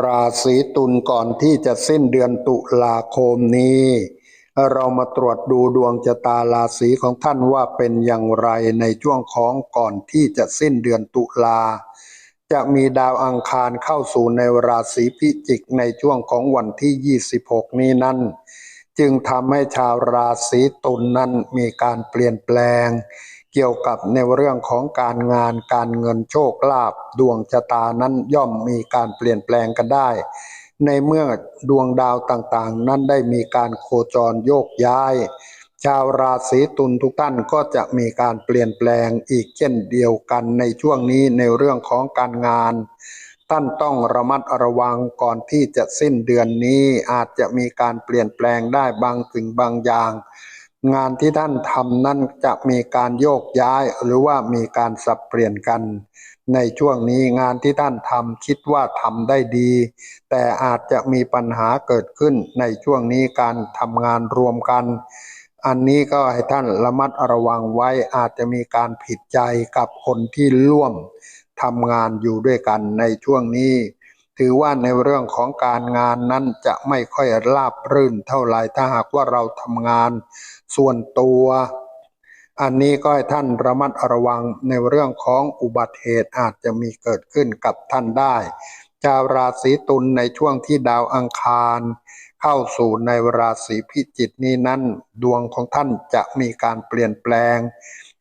ราศีตุลก่อนที่จะสิ้นเดือนตุลาคมนี้ เรามาตรวจดูดวงชะตาราศีของท่านว่าเป็นอย่างไรในช่วงของก่อนที่จะสิ้นเดือนตุลา จะมีดาวอังคารเข้าสู่ในราศีพิจิกในช่วงของวันที่ 26 นี้นั้น จึงทำให้ชาวราศีตุลนนั้นมีการเปลี่ยนแปลง เกี่ยวกับในเรื่องของการงานการเงินโชคลาภดวงชะตานั้นย่อมมีการเปลี่ยนแปลงกันได้ ในเมื่อดวงดาวต่างๆ นั้นได้มีการโคจรโยกย้าย ชาวราศีตุลทุกท่านก็จะมีการเปลี่ยนแปลงอีกเช่นเดียวกันในช่วงนี้ในเรื่องของการงาน ท่านต้องระมัดระวังก่อนที่จะสิ้นเดือนนี้อาจจะมีการเปลี่ยนแปลงได้บางสิ่งบางอย่าง งานที่ท่านทำนั้นจะมีการโยกย้ายหรือว่ามีการสับเปลี่ยนกัน ในช่วงนี้งานที่ท่านทำคิดว่าทำได้ดี แต่อาจจะมีปัญหาเกิดขึ้นในช่วงนี้การทำงานรวมกัน อันนี้ก็ให้ท่านระมัดระวังไว้อาจจะมีการผิดใจกับคนที่ร่วมทำงานอยู่ด้วยกันในช่วงนี้ถือว่าในเรื่องของการงานนั้นจะไม่ค่อยราบรื่นเท่าไหร่ถ้าหากว่าเราทำงาน ส่วนตัว อันนี้ก็ให้ท่านระมัดระวังในเรื่องของอุบัติเหตุอาจจะมีเกิดขึ้นกับท่านได้ ชาวราศีตุลในช่วงที่ดาวอังคาร เข้าสู่ในราศีพิจิกนี้นั้น ดวงของท่านจะมีการเปลี่ยนแปลง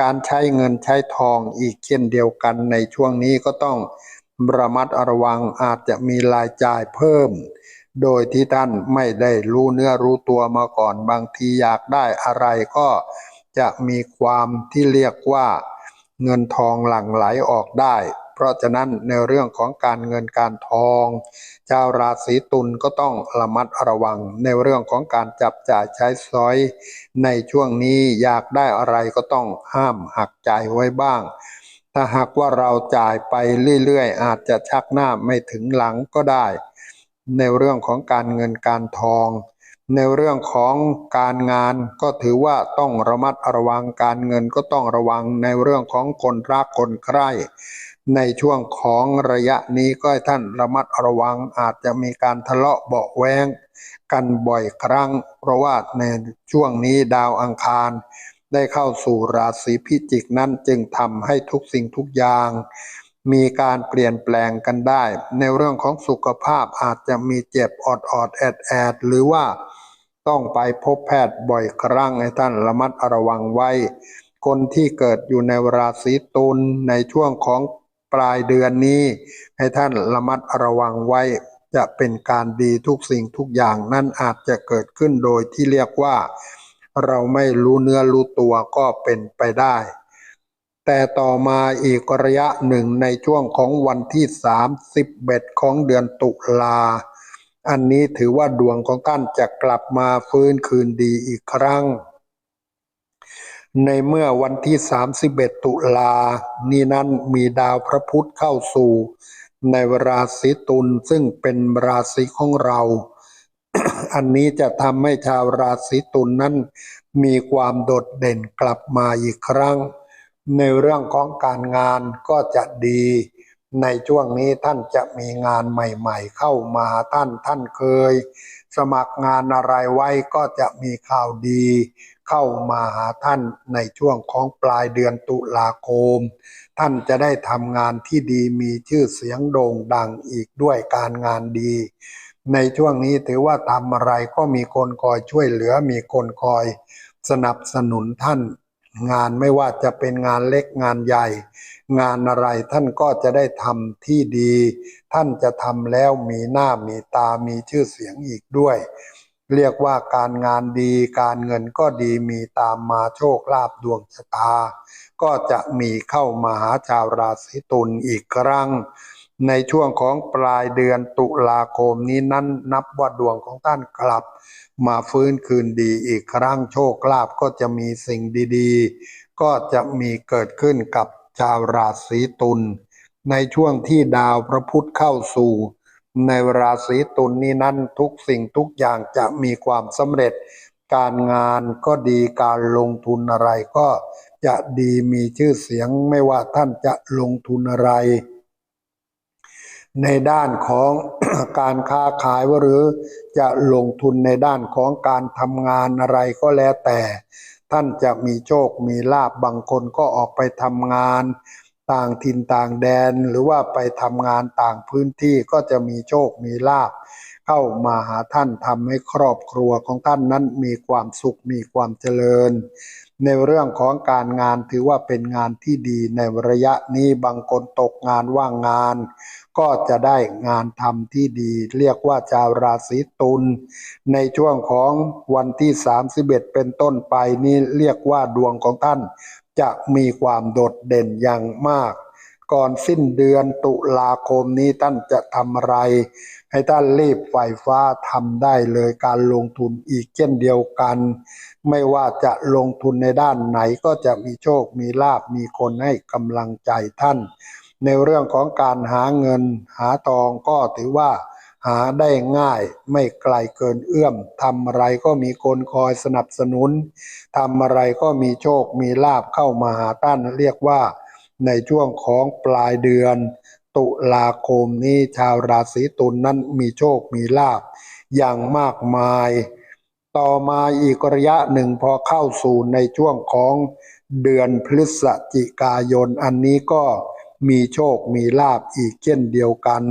การใช้เงินใช้ทองอีกเช่นเดียวกันในช่วงนี้ก็ต้องระมัดระวังอาจจะมีรายจ่ายเพิ่ม โดยที่ท่านไม่ได้รู้เนื้อรู้ตัวมาก่อน บางทีอยากได้อะไรก็จะมีความที่เรียกว่าเงินทองหลั่งไหลออกได้ เพราะฉะนั้นในเรื่องของการเงินการทองชาวราศีตุลก็ต้องระมัดระวัง ในเรื่องของการจับจ่ายใช้สอย ในช่วงนี้อยากได้อะไรก็ต้องห้ามหักใจไว้บ้าง ถ้าหากว่าเราจ่ายไปเรื่อยๆ อาจจะชักหน้าไม่ถึงหลังก็ได้ ในเรื่องของการเงินการทอง ในเรื่องของการงานก็ถือว่าต้องระมัดระวังการเงินก็ต้องระวังในเรื่องของคนรักคนใคร่ในช่วงของระยะนี้ก็ให้ท่านระมัดระวังอาจจะมีการทะเลาะเบาแวงกันบ่อยครั้ง เพราะว่าในช่วงนี้ดาวอังคาร ได้เข้าสู่ราศีพิจิกนั้นจึงทำให้ทุกสิ่งทุกอย่าง มีการเปลี่ยนแปลงกันได้ ในเรื่องของสุขภาพอาจจะมีเจ็บอดอดแอดแอดหรือว่าต้องไปพบแพทย์บ่อยครั้งให้ท่านระมัดระวังไว้ คนที่เกิดอยู่ในราศีตุลในช่วงของปลายเดือนนี้ ให้ท่านระมัดระวังไว้ จะเป็นการดีทุกสิ่งทุกอย่างนั่นอาจจะเกิดขึ้นโดยที่เรียกว่า เราไม่รู้เนื้อรู้ตัวก็เป็นไปได้ แต่ต่อมาอีกระยะหนึ่งในช่วงของวันที่ 31 ของเดือนตุลา อันนี้ถือว่าดวงของท่านจะกลับมาฟื้นคืนดีอีกครั้ง ในเมื่อวันที่ 31 ตุลา นี้นั้นมีดาวพระพุธเข้าสู่ ในราศีตุลซึ่งเป็นราศีของเรา อันนี้จะทำให้ชาวราศีตุลนนั้น มีความโดดเด่นกลับมาอีกครั้ง ในเรื่องของการงานก็จะดี ในช่วงนี้ท่านจะมีงานใหม่ๆ เข้ามาท่านท่านเคย สมัครงานอะไรไว้ก็จะมีข่าวดี เข้ามาหาท่านในช่วงของปลายเดือนตุลาคม ท่านจะได้ทำงานที่ดีมีชื่อเสียงโด่งดังอีกด้วยการงานดี ในช่วงนี้ถือว่าทำอะไรก็มีคนคอยช่วยเหลือมีคนคอยสนับสนุนท่าน งานไม่ว่าจะเป็นงานเล็กงานใหญ่ งานอะไรท่านก็จะได้ทำที่ดี ท่านจะทำแล้วมีหน้ามีตามีชื่อเสียงอีกด้วย เรียกว่าการงานดี การเงินก็ดีมีตามมาโชคลาภดวงชะตา ก็จะมีเข้ามาหาชาวราศีตุลอีกครั้ง ในช่วงของปลายเดือนตุลาคมนี้นั้นนับว่าดวงของท่านกลับ มาฟื้นคืนดีอีกครั้งโชคลาภก็จะมีสิ่งดีๆ ก็จะมีเกิดขึ้นกับชาวราศีตุลในช่วงที่ดาวพระพุธเข้าสู่ ในราศีตุลนี้นั้นทุกสิ่งทุกอย่างจะมีความสำเร็จ การงานก็ดีการลงทุนอะไรก็จะดีมีชื่อเสียงไม่ว่าท่านจะลงทุนอะไร ในด้านของการค้าขายหรือจะลงทุนในด้านของการทำงานอะไรก็แล้วแต่ ท่านจะมีโชคมีลาบบางคนก็ออกไปทำงาน ต่างถิ่นต่างแดนหรือว่าไปทำงานต่างพื้นที่ก็จะมีโชคมีลาบ เข้ามาหาท่านทำให้ครอบครัวของท่านนั้นมีความสุขมีความเจริญ ในเรื่องของการงานถือว่าเป็นงานที่ดีในระยะนี้บางคนตกงานว่างงาน ก็จะได้งานทำที่ดี เรียกว่าชาวราศีตุลในช่วงของวันที่ 31 เป็นต้นไปนี้เรียกว่าดวงของท่าน จะมีความโดดเด่นอย่างมาก ก่อนสิ้นเดือนตุลาคมนี้ท่านจะทำอะไร ให้ท่านรีบไฟฟ้าทำได้เลยการลงทุนอีกเช่นเดียวกัน ไม่ว่าจะลงทุนในด้านไหนก็จะมีโชคมีลาบมีคนให้กำลังใจท่าน ในเรื่องของการหาเงินหาทองก็ถือว่าหาได้ง่ายไม่ไกลเกินเอื้อมทำอะไรก็มีคนคอยสนับสนุนทำอะไรก็มีโชคมีลาบเข้ามาหาท่านเรียกว่า ในช่วงของปลายเดือน ตุลาคมนี้ชาวราศีตุลนนั้นมีโชคมีลาบอย่างมากมาย ต่อมาอีกระยะหนึ่งพอเข้าสู่ในช่วงของเดือนพฤศจิกายน อันนี้ก็มีโชคมีลาบอีกเช่นเดียวกัน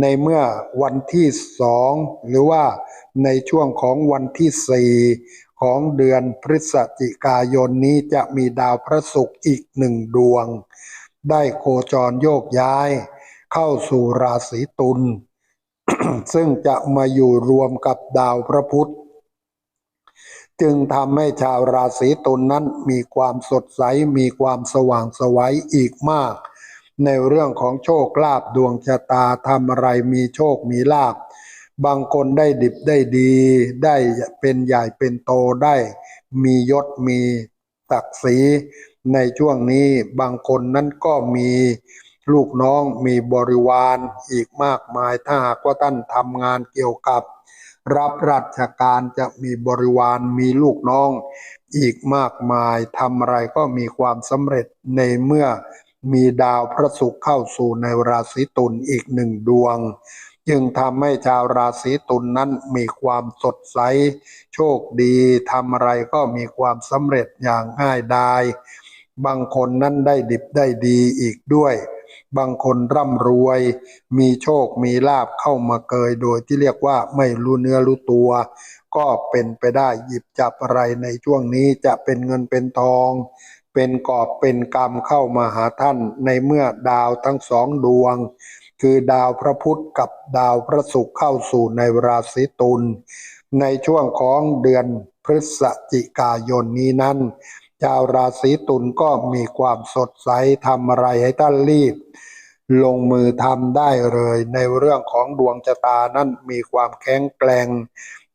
ในเมื่อวันที่สองหรือว่าในช่วงของวันที่สี่ ของเดือนพฤศจิกายนนี้จะมีดาวพระศุกร์อีกหนึ่งดวง ได้โคจรโยกย้าย เข้าสู่ราศีตุลซึ่งจะมาอยู่รวมกับดาวพระพุธ จึงทำให้ชาวราศีตุลนนั้นมีความสดใสมีความสว่างไสวัยอีกมาก ในเรื่องของโชคลาภดวงชะตาทำอะไรมีโชคมีลาภ บางคนได้ดิบได้ดี ได้เป็นใหญ่เป็นโตได้ มียศมีศักศีในช่วงนี้บางคนนั้นก็มีลูกน้องมีบริวารอีกมากมายถ้าหากว่าท่านทำงานเกี่ยวกับ รับราชการจะมีบริวารมีลูกน้อง อีกมากมายทำอะไรก็มีความสำเร็จในเมื่อมีดาวพระศุกร์เข้าสู่ในราศีตุลอีกหนึ่งดวง จึงทำให้ชาวราศีตุลนนั้นมีความสดใส โชคดีทำอะไรก็มีความสำเร็จอย่างง่ายดาย บางคนนั้นได้ดิบได้ดีอีกด้วย บางคนร่ำรวย มีโชคมีลาบเข้ามาเกยโดยที่เรียกว่าไม่รู้เนื้อรู้ตัว ก็เป็นไปได้หยิบจับอะไรในช่วงนี้จะเป็นเงินเป็นทอง เป็นกอบเป็นกรรมเข้ามาหาท่านในเมื่อดาวทั้งสองดวง คือดาวพระพุธกับดาวพระศุกร์เข้าสู่ในราศีตุลในช่วงของเดือนพฤศจิกายนนี้นั้นชาวราศีตุลก็มีความสดใสทำอะไรให้ท่านรีบ ลงมือทำได้เลย ในเรื่องของดวงชะตานั้นมีความแข็งแกร่ง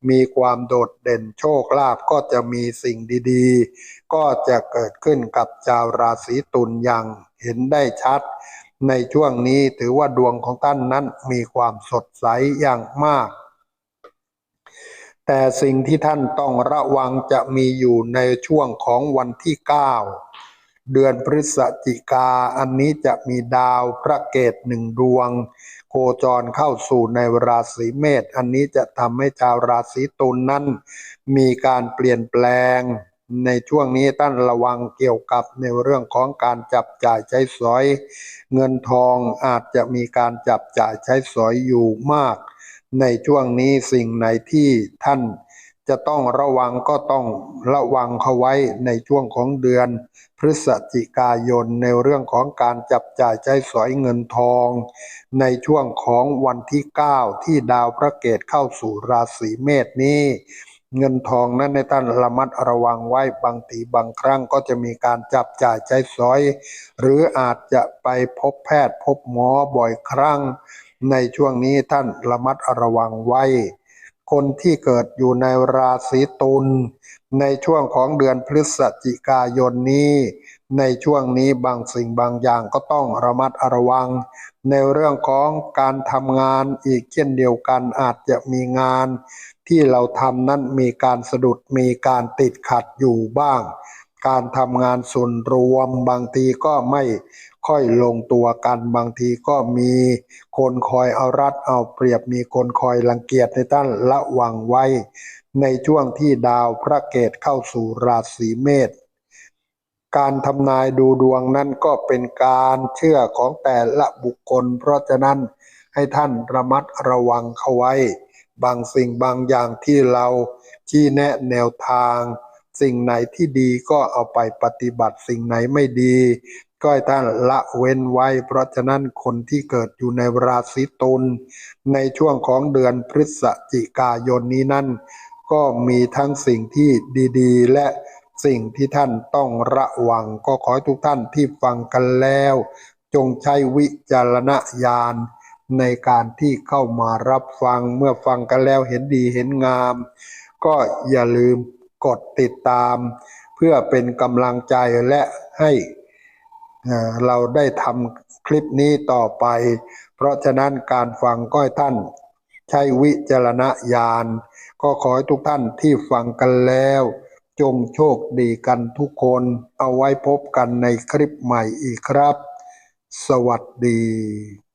มีความโดดเด่นโชคลาภก็จะมีสิ่งดีๆ ก็จะเกิดขึ้นกับชาวราศีตุลอย่างเห็นได้ชัด ในช่วงนี้ถือว่าดวงของท่านนั้นมีความสดใสอย่างมาก แต่สิ่งที่ท่านต้องระวังจะมีอยู่ในช่วงของวันที่ 9 เดือนพฤศจิกาอันนี้จะมีดาวพระเกตหนึ่งดวง โคจรเข้าสู่ในราศีเมษอันนี้จะทำให้ชาวราศีตุลนนั้น มีการเปลี่ยนแปลง ในช่วงนี้ท่านระวังเกี่ยวกับในเรื่องของการจับจ่ายใช้สอย เงินทองอาจจะมีการจับจ่ายใช้สอยอยู่มาก ในช่วงนี้สิ่งไหนที่ท่านจะต้องระวังก็ต้องระวังเขาไว้ในช่วงของเดือน พฤศจิกายนในเรื่องของการจับจ่ายใช้สอยเงินทอง ในช่วงของวันที่ 9 ที่ดาวพระเกตเข้าสู่ราศีเมษนี้ เงินทองนั้นในท่านระมัดระวังไว้บางทีบางครั้งก็จะมีการจับจ่ายใช้สอย หรืออาจจะไปพบแพทย์พบหมอบ่อยครั้ง ในช่วงนี้ท่านระมัดระวังไว้ คนที่เกิดอยู่ในราศีตุลในช่วงของเดือนพฤศจิกายนนี้ ในช่วงนี้บางสิ่งบางอย่างก็ต้องระมัดระวัง ในเรื่องของการทำงานอีกเช่นเดียวกันอาจจะมีงาน ที่เราทำนั้นมีการสะดุดมีการติดขัดอยู่บ้าง การทำงานส่วนรวมบางทีก็ไม่ค่อยลงตัวกันบางทีก็มีคนคอยเอารัดเอาเปรียบมีคนคอยรังเกียจในท่านระวังไว้ ในช่วงที่ดาวพระเกตเข้าสู่ราศีเมษ การทำนายดูดวงนั้นก็เป็นการเชื่อของแต่ละบุคคล เพราะฉะนั้นให้ท่านระมัดระวังเข้าไว้ บางสิ่งบางอย่างที่เราชี้แนะแนวทาง สิ่งไหนที่ดีก็เอาไปปฏิบัติสิ่งไหนไม่ดี ก็ให้ท่านละเว้นไว้ เพราะฉะนั้นคนที่เกิดอยู่ในราศีตุลในช่วงของเดือนพฤศจิกายนนี้นั้น ก็มีทั้งสิ่งที่ดี ๆ และ สิ่งที่ท่านต้องระวังก็ขอให้ทุกท่านที่ฟังกันแล้ว จงใช้วิจารณญาณในการที่เข้ามารับฟังเมื่อฟังกันแล้วเห็นดีเห็นงาม ก็อย่าลืมกดติดตาม เพื่อเป็นกำลังใจและให้เราได้ทำคลิปนี้ต่อไป เพราะฉะนั้นการฟังก็ให้ท่านใช้วิจารณญาณก็ขอให้ทุกท่านที่ฟังกันแล้ว จงโชคดีกันทุกคนเอาไว้พบกันในคลิปใหม่อีกครับ สวัสดี